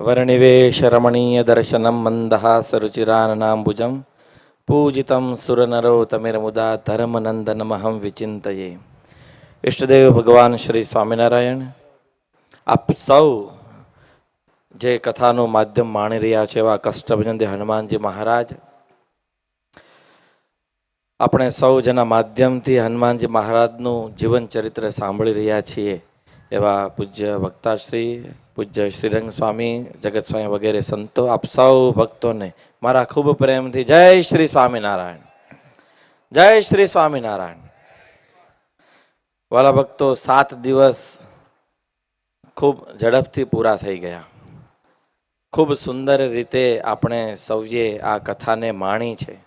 वर्णिवेशरमणीयदर्शनं मन्दहासरुचिराननाम्बुजं पूजितं सुरनरोतमिरमुदा ધર્મનંદનમહં વિચિંતયે ઈષ્ટદેવ ભગવાન શ્રી સ્વામિનારાયણ આપ સૌ જે કથાનું માધ્યમ માણી રહ્યા છે એવા કષ્ટભજન હનુમાનજી મહારાજ આપણે સૌ જેના માધ્યમથી હનુમાનજી મહારાજનું જીવન ચરિત્ર સાંભળી રહ્યા છીએ એવા પૂજ્ય ભક્તાશ્રી, પૂજ્ય શ્રીરંગ સ્વામી જગત સ્વામી વગેરે સંતો, આપ સૌ ભક્તોને મારા ખૂબ પ્રેમથી જય શ્રી સ્વામિનારાયણ. જય શ્રી સ્વામિનારાયણ. વાલા ભક્તો, સાત દિવસ ખૂબ ઝડપથી પૂરા થઈ ગયા. ખૂબ સુંદર રીતે આપણે સૌએ આ કથાને માણી છે.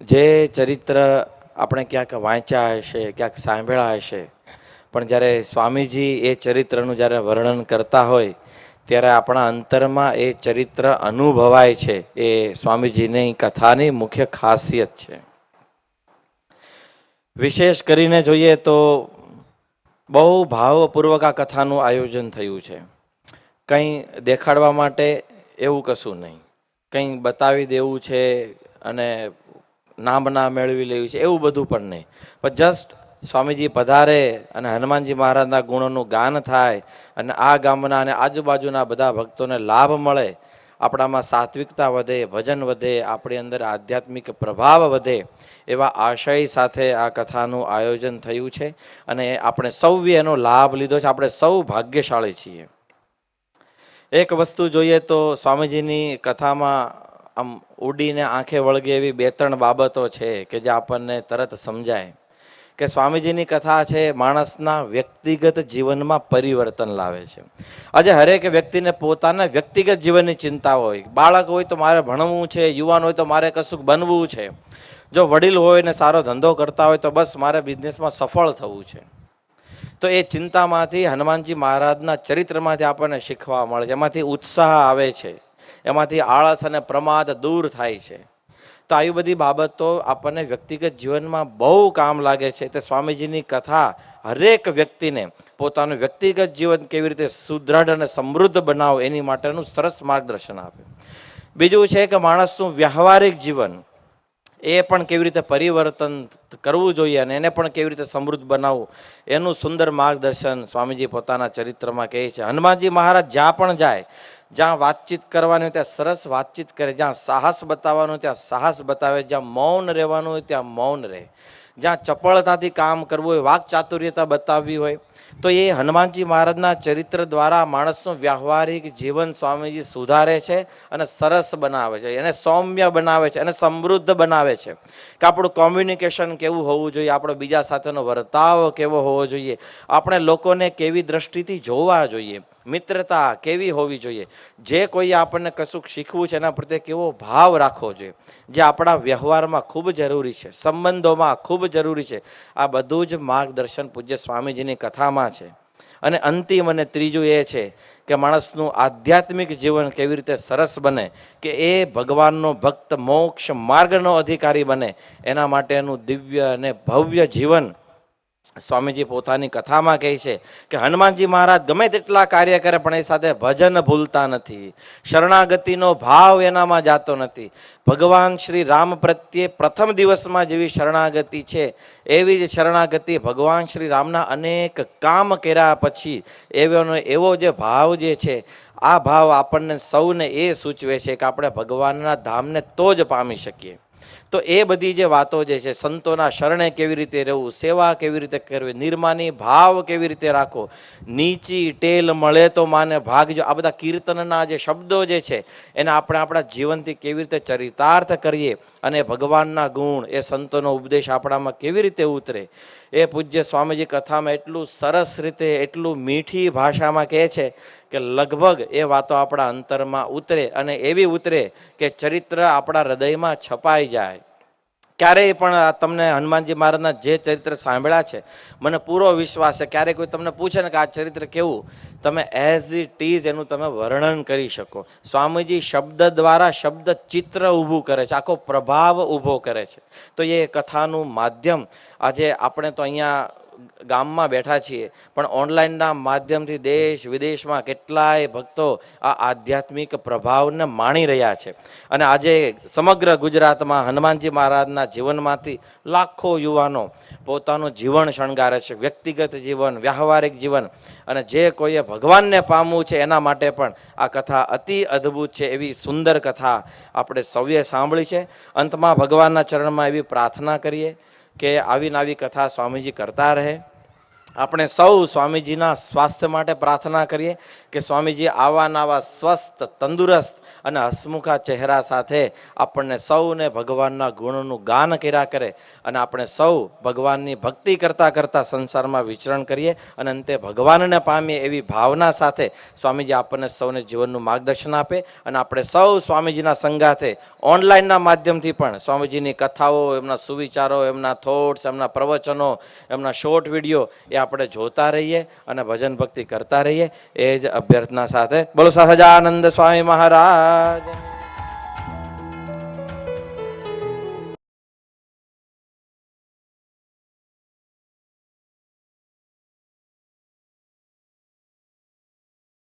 જે ચરિત્ર આપણે ક્યાંક વાંચ્યા હશે, ક્યાંક સાંભળ્યા હશે પણ જ્યારે સ્વામીજી એ ચરિત્રનું જ્યારે વર્ણન કરતા હોય, ત્યારે આપણા અંતરમાં એ ચરિત્ર અનુભવાય છે. એ સ્વામીજીની કથાની મુખ્ય ખાસિયત છે. વિશેષ કરીને જોઈએ તો બહુ ભાવપૂર્વક આ કથાનું આયોજન થયું છે. કંઈ દેખાડવા માટે એવું કશું નહીં. કંઈ બતાવી દેવું છે અને નામ ના મેળવી લેવું છે, એવું બધું પણ નહીં. પણ જસ્ટ સ્વામીજી પધારે અને હનુમાનજી મહારાજના ગુણોનું ગાન થાય અને આ ગામના અને આજુબાજુના બધા ભક્તોને લાભ મળે, આપણામાં સાત્વિકતા વધે ભજન વધે, આપણી અંદર આધ્યાત્મિક પ્રભાવ વધે, એવા આશય સાથે આ કથાનું આયોજન થયું છે અને આપણે સૌએ એનો લાભ લીધો છે. આપણે સૌ ભાગ્યશાળી છીએ. એક વસ્તુ જોઈએ તો સ્વામીજીની કથામાં આમ ઉડીને આંખે વળગે એવી બે ત્રણ બાબતો છે કે જે આપણને તરત સમજાય. કે સ્વામીજીની કથા છે, માણસના વ્યક્તિગત જીવનમાં પરિવર્તન લાવે છે. આજે હરેક વ્યક્તિને પોતાના વ્યક્તિગત જીવનની ચિંતા હોય. બાળક હોય તો મારે ભણવું છે, યુવાન હોય તો મારે કશુંક બનવું છે. જો વડીલ હોય ને સારો ધંધો કરતા હોય તો બસ મારે બિઝનેસમાં સફળ થવું છે. તો એ ચિંતામાંથી હનુમાનજી મહારાજના ચરિત્રમાંથી આપણને શીખવા મળે છે. એમાંથી ઉત્સાહ આવે છે. એમાંથી આળસ અને પ્રમાદ દૂર થાય છે. તો આવી બધી બાબતો આપણને વ્યક્તિગત જીવનમાં બહુ કામ લાગે છે. તે સ્વામીજીની કથા હરેક વ્યક્તિને પોતાનું વ્યક્તિગત જીવન કેવી રીતે સુદૃઢ અને સમૃદ્ધ બનાવો એની માટેનું સરસ માર્ગદર્શન આપે. બીજું છે કે માણસનું વ્યવહારિક જીવન એ પણ કેવી રીતે પરિવર્તન કરવું જોઈએ અને એને પણ કેવી રીતે સમૃદ્ધ બનાવવું, એનું સુંદર માર્ગદર્શન સ્વામીજી પોતાના ચરિત્રમાં કહે છે. હનુમાનજી મહારાજ જ્યાં પણ જાય, જ્યાં વાતચીત કરવાની હોય ત્યાં સરસ વાતચીત કરે, જ્યાં સાહસ બતાવવાનું ત્યાં સાહસ બતાવે, જ્યાં મૌન રહેવાનું હોય ત્યાં મૌન રહે. જ્યાં ચપળતાથી કામ કરવું હોય, વાક ચાતુર્યતા બતાવવી હોય, તો એ હનુમાનજી મહારાજના ચરિત્ર દ્વારા માણસનું વ્યવહારિક જીવન સ્વામીજી સુધારે છે અને સરસ બનાવે છે. એને સૌમ્ય બનાવે છે અને સમૃદ્ધ બનાવે છે. કે આપણું કોમ્યુનિકેશન કેવું હોવું જોઈએ, આપણો બીજા સાથેનો વર્તાવ કેવો હોવો જોઈએ, આપણે લોકોને કેવી દ્રષ્ટિથી જોવા જોઈએ. મિત્રતા કેવી હોવી જોઈએ? જે કોઈ આપણને કશુંક શીખવું છે, એના પ્રત્યે કેવો ભાવ રાખવો જોઈએ? જે આપણા વ્યવહારમાં ખૂબ જરૂરી છે, સંબંધોમાં ખૂબ જરૂરી છે. આ બધું જ માર્ગદર્શન પૂજ્ય સ્વામીજીની કથામાં છે. અને અંતિમ અને ત્રીજું એ છે કે માણસનું આધ્યાત્મિક જીવન કેવી રીતે સરસ બને, કે એ ભગવાનનો ભક્ત મોક્ષ માર્ગનો અધિકારી બને, એના માટેનું દિવ્ય અને ભવ્ય જીવન સ્વામીજી પોતાની કથામાં કહે છે કે, હનુમાનજી મહારાજ ગમે તેટલા કાર્ય કરે, પણ એ સાથે ભજન ભૂલતા નથી. શરણાગતિનો ભાવ એનામાં જાતો નથી. ભગવાન શ્રી રામ પ્રત્યે પ્રથમ દિવસમાં જેવી શરણાગતિ છે, એવી જ શરણાગતિ ભગવાન શ્રી રામના અનેક કામ કર્યા પછી એવોનો, એવો જે ભાવ જે છે, આ ભાવ આપણને સૌને એ સૂચવે છે કે આપણે ભગવાનના ધામને તો જ પામી શકીએ. તો એ બધી જે વાતો જે છે, સંતોના શરણે કેવી રીતે રહેવું, સેવા કેવી રીતે કરવી, નિર્માની ભાવ કેવી રીતે રાખવો, નીચી ટેલ મળે તો માને ભાગજો. આ બધા કીર્તનના જે શબ્દો જે છે, એને આપણે આપણા જીવનથી કેવી રીતે ચરિતાર્થ કરીએ અને ભગવાનના ગુણ, એ સંતોનો ઉપદેશ આપણામાં કેવી રીતે ઉતરે? એ પૂજ્ય સ્વામીજી કથામાં એટલું સરસ રીતે, એટલું મીઠી ભાષામાં કહે છે કે લગભગ એ વાતો આપણા અંતરમાં ઉતરે અને એવી ઉતરે કે ચરિત્ર આપણા હૃદયમાં છપાઈ જાય. ક્યારેય પણ તમને હનુમાનજી મહારાજના જે ચરિત્ર સાંભળ્યા છે, મને પૂરો વિશ્વાસ છે. ક્યારેય કોઈ તમને પૂછે ને કે આ ચરિત્ર કેવું, તમે એઝ ઇટ ઇઝ એનું તમે વર્ણન કરી શકો. સ્વામીજી શબ્દ દ્વારા શબ્દ ચિત્ર ઊભું કરે છે, આખો પ્રભાવ ઊભો કરે છે. તો એ કથાનું માધ્યમ આજે આપણે તો અહીંયા ગામમાં બેઠા છીએ. પણ ઓનલાઈનના માધ્યમથી દેશ વિદેશમાં કેટલાય ભક્તો આ આધ્યાત્મિક પ્રભાવને માણી રહ્યા છે. અને આજે સમગ્ર ગુજરાતમાં હનુમાનજી મહારાજના જીવનમાંથી લાખો યુવાનો પોતાનું જીવન શણગારે છે. વ્યક્તિગત જીવન, વ્યવહારિક જીવન અને જે કોઈએ ભગવાનને પામવું છે એના માટે પણ આ કથા અતિ અદ્ભુત છે એવી સુંદર કથા આપણે સૌએ સાંભળી છે. અંતમાં ભગવાનના ચરણમાં એવી પ્રાર્થના કરીએ. કે આવી ને આવી કથા સ્વામીજી કરતા રહે. આપણે સૌ સ્વામીજીના સ્વાસ્થ્ય માટે પ્રાર્થના કરીએ કે સ્વામીજી આવા નાવા સ્વસ્થ, તંદુરસ્ત અને હસમુખા ચહેરા સાથે આપણને સૌને ભગવાનના ગુણોનું ગાન કર્યા કરે અને આપણે સૌ ભગવાનની ભક્તિ કરતાં કરતાં સંસારમાં વિચરણ કરીએ અને અંતે ભગવાનને પામીએ એવી ભાવના સાથે સ્વામીજી આપણને સૌને જીવનનું માર્ગદર્શન આપે અને આપણે સૌ સ્વામીજીના સંગાથે ઓનલાઈનના માધ્યમથી પણ સ્વામીજીની કથાઓ, એમના સુવિચારો, એમના થોટ્સ એમના પ્રવચનો, એમના શોર્ટ વીડિયો એ આપણે જોતા રહીએ અને ભજન ભક્તિ કરતા રહીએ, એ જ અભ્યર્થના સાથે. બોલો સહજાનંદ સ્વામી મહારાજ.